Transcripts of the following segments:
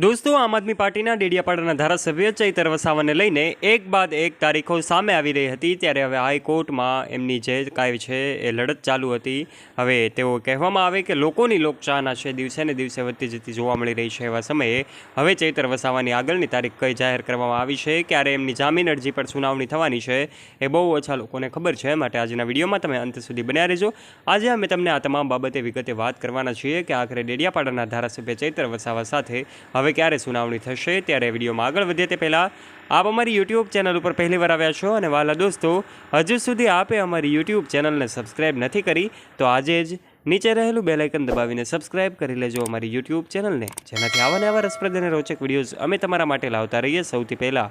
દોસ્તો, આમ આદમી પાર્ટીના ડેડિયાપાડાના ધારાસભ્ય ચૈતર વસાવાને લઈને એક બાદ એક તારીખો સામે આવી રહી હતી, ત્યારે હવે હાઈકોર્ટમાં એમની જે કાંઈ છે એ લડત ચાલુ હતી. હવે તેઓ કહેવામાં આવે કે લોકોની લોકચાહના છે, દિવસે ને દિવસે વધતી જતી જોવા મળી રહી છે એવા સમયે હવે ચૈતર વસાવાની આગળની તારીખ કઈ જાહેર કરવામાં આવી છે, ક્યારે એમની જામીન અરજી પર સુનાવણી થવાની છે, એ બહુ ઓછા લોકોને ખબર છે. માટે આજના વિડીયોમાં તમે અંત સુધી બન્યા રહેજો. આજે અમે તમને આ તમામ બાબતે વિગતે વાત કરવાના છીએ કે આખરે ડેડિયાપાડાના ધારાસભ્ય ચૈતર વસાવા સાથે હવે ક્યારે સુનાવણી થશે ત્યારે વિડીયોમાં આગળ વધે તે પહેલાં આપ અમારી યુટ્યુબ ચેનલ ઉપર પહેલી વાર આવ્યા છો અને વાલા દોસ્તો, હજુ સુધી આપે અમારી યુટ્યુબ ચેનલને સબસ્ક્રાઇબ નથી કરી, તો આજે જ નીચે રહેલું બેલાઇકન દબાવીને સબસ્ક્રાઇબ કરી લેજો અમારી યુટ્યુબ ચેનલને, જેનાથી આવા ને આવા રસપ્રદ અને રોચક વિડીયોઝ અમે તમારા માટે લાવતા રહીએ સૌથી પહેલાં.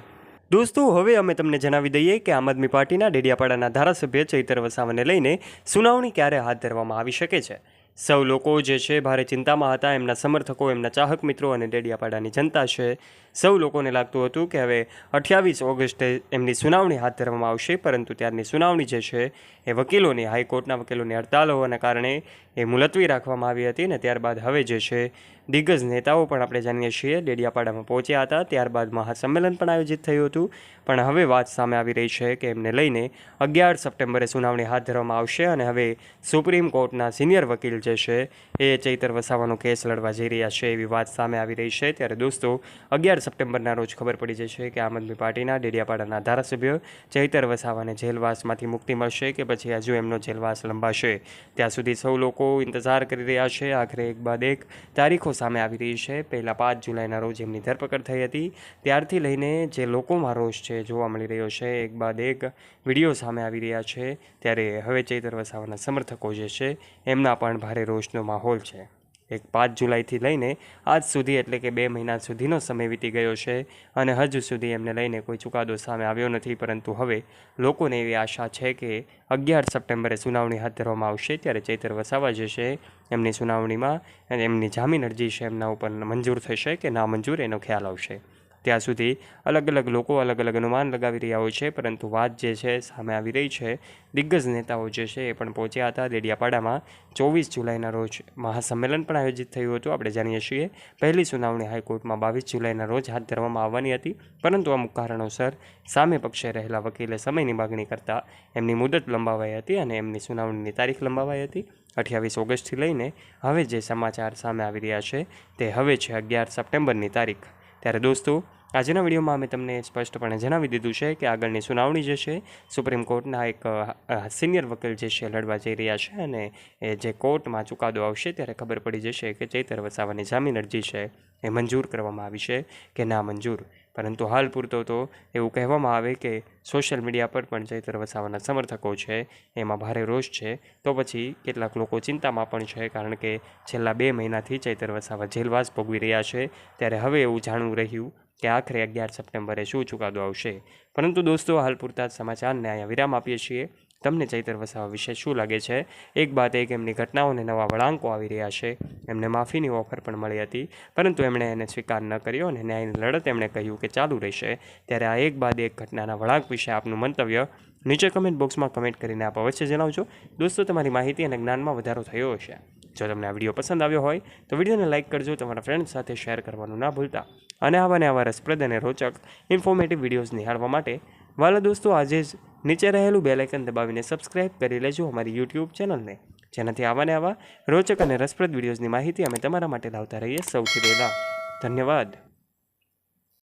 દોસ્તો, હવે અમે તમને જણાવી દઈએ કે આમ આદમી પાર્ટીના ડેડિયાપાડાના ધારાસભ્ય ચૈતર વસાવાને લઈને સુનાવણી ક્યારે હાથ ધરવામાં આવી શકે છે. સૌ લોકો જે છે, ભારે ચિંતામાં હતા. એમના સમર્થકો, એમના ચાહક મિત્રો અને ડેડિયાપાડાની જનતા છે. સૌ લોકોને લાગતું હતું કે હવે અઠ્યાવીસ ઓગસ્ટે એમની સુનાવણી હાથ ધરવામાં આવશે. પરંતુ ત્યારની સુનાવણી જે છે, એ વકીલોની, હાઈકોર્ટના વકીલોની હડતાલ હોવાના કારણે એ મુલતવી રાખવામાં આવી હતી ને ત્યારબાદ હવે જે છે દિગ્ગજ નેતાઓ પણ આપણે જાણીએ છીએ. ડેડિયાપાડામાં પહોંચ્યા હતા. ત્યારબાદ મહાસંમેલન પણ આયોજિત થયું હતું. પણ હવે વાત સામે આવી રહી છે કે એમને લઈને અગિયાર સપ્ટેમ્બરે સુનાવણી હાથ ધરવામાં આવશે અને હવે સુપ્રીમ કોર્ટના સિનિયર વકીલ જે છે એ ચૈતર વસાવાનો કેસ લડવા જઈ રહ્યા છે એવી વાત સામે આવી રહી છે. ત્યારે દોસ્તો, અગિયાર સપ્ટેમ્બરના રોજ ખબર પડી જશે કે આમ આદમી પાર્ટીના ડેડિયાપાડાના ધારાસભ્ય ચૈતર વસાવાને જેલવાસમાંથી મુક્તિ મળશે કે પછી હજુ એમનો જેલવાસ લંબાશે. ત્યાં સુધી સૌ લોકો ઇંતજાર કરી રહ્યા છે. આખરે એક બાદ એક તારીખો સામે આવી રહી છે. પહેલાં પાંચ જુલાઈના રોજ એમની ધરપકડ થઈ હતી. ત્યારથી લઈને જે લોકોમાં રોષ છે જોવા મળી રહ્યો છે, એક બાદ એક વીડિયો સામે આવી રહ્યા છે. ત્યારે હવે ચૈતર વસાવાના સમર્થકો જે છે, એમના પણ ભારે રોષનો માહોલ છે. એક પાંચ જુલાઈથી લઈને આજ સુધી એટલે કે બે મહિના સુધીનો સમય વીતી ગયો છે અને હજુ સુધી એમને લઈને કોઈ ચુકાદો સામે આવ્યો નથી, પરંતુ હવે લોકોને એવી આશા છે કે અગિયાર સપ્ટેમ્બરે સુનાવણી હાથ ધરવામાં આવશે, ત્યારે ચૈતર વસાવા જે છે એમની સુનાવણીમાં અને એમની જામીન અરજી છે, એમના ઉપર મંજૂર થશે કે ના મંજૂર એનો ખ્યાલ આવશે. ત્યાં સુધી અલગ અલગ લોકો અલગ અલગ અનુમાન લગાવી રહ્યા હોય છે, પરંતુ વાત જે છે સામે આવી રહી છે. દિગ્ગજ નેતાઓ જે છે એ પણ પહોંચ્યા હતા દેડિયાપાડામાં. ચોવીસ જુલાઈના રોજ મહાસંમેલન પણ આયોજિત થયું હતું. આપણે જાણીએ છીએ, પહેલી સુનાવણી હાઈકોર્ટમાં બાવીસ જુલાઈના રોજ હાથ ધરવામાં આવવાની હતી, પરંતુ અમુક કારણોસર સામે પક્ષે રહેલા વકીલે સમયની માગણી કરતાં એમની મુદત લંબાવાઈ હતી અને એમની સુનાવણીની તારીખ લંબાવાઈ હતી. અઠ્યાવીસ ઓગસ્ટથી લઈને હવે જે સમાચાર સામે આવી રહ્યા છે, તે હવે છે અગિયાર સપ્ટેમ્બરની તારીખ. ત્યારે દોસ્તો, આજના વિડીયોમાં અમે તમને સ્પષ્ટપણે જણાવી દીધું છે કે આગળની સુનાવણી જે છે, સુપ્રીમ કોર્ટના એક સિનિયર વકીલ જે છે, લડવા જઈ રહ્યા છે અને એ જે કોર્ટમાં ચુકાદો આવશે ત્યારે ખબર પડી જશે કે ચૈતર વસાવાની જામીન અરજી છે, એ મંજૂર કરવામાં આવી છે કે ના મંજૂર. પરંતુ હાલ પૂરતો તો એવું કહેવામાં આવે કે સોશિયલ મીડિયા પર પણ ચૈતર વસાવાના સમર્થકો છે, એમાં ભારે રોષ છે. તો પછી કેટલાક લોકો ચિંતામાં પણ છે, કારણ કે છેલ્લા બે મહિનાથી ચૈતર વસાવા જેલવાસ ભોગવી રહ્યા છે. ત્યારે હવે એવું જાણવું રહ્યું કે આખરે અગિયાર સપ્ટેમ્બરે શું ચુકાદો આવશે. પરંતુ દોસ્તો, હાલ પૂરતા સમાચારને અહીંયા વિરામ આપીએ છીએ. તમને ચૈતર વસાવા વિશે શું લાગે છે? એક બાદ એક એમની ઘટનાઓને નવા વળાંકો આવી રહ્યા છે. એમને માફીની ઓફર પણ મળી હતી, પરંતુ એમણે એને સ્વીકાર ન કર્યો અને ન્યાયની લડત એમણે કહ્યું કે ચાલુ રહેશે. ત્યારે આ એક બાદ એક ઘટનાના વળાંક વિશે આપનું મંતવ્ય નીચે કમેન્ટ બોક્સમાં કમેન્ટ કરીને આપ અવશ્ય જણાવજો. દોસ્તો, તમારી માહિતી અને જ્ઞાનમાં વધારો થયો હશે. જો તમને આ વીડિયો પસંદ આવ્યો હોય, તો વિડીયોને લાઇક કરજો, તમારા ફ્રેન્ડ સાથે શેર કરવાનું ના ભૂલતા. અને આવા ને આવા રસપ્રદ અને રોચક ઇન્ફોર્મેટિવ વિડીયોઝ નિહાળવા માટે વાલા દોસ્તો, આજે જ નીચે રહેલું બેલાઇકન દબાવીને સબસ્ક્રાઇબ કરી લેજો અમારી યુટ્યુબ ચેનલને જેનાથી આવાને આવા રોચક અને રસપ્રદ વિડીયોઝની માહિતી અમે તમારા માટે લાવતા રહીએ સૌથી પહેલાં. ધન્યવાદ.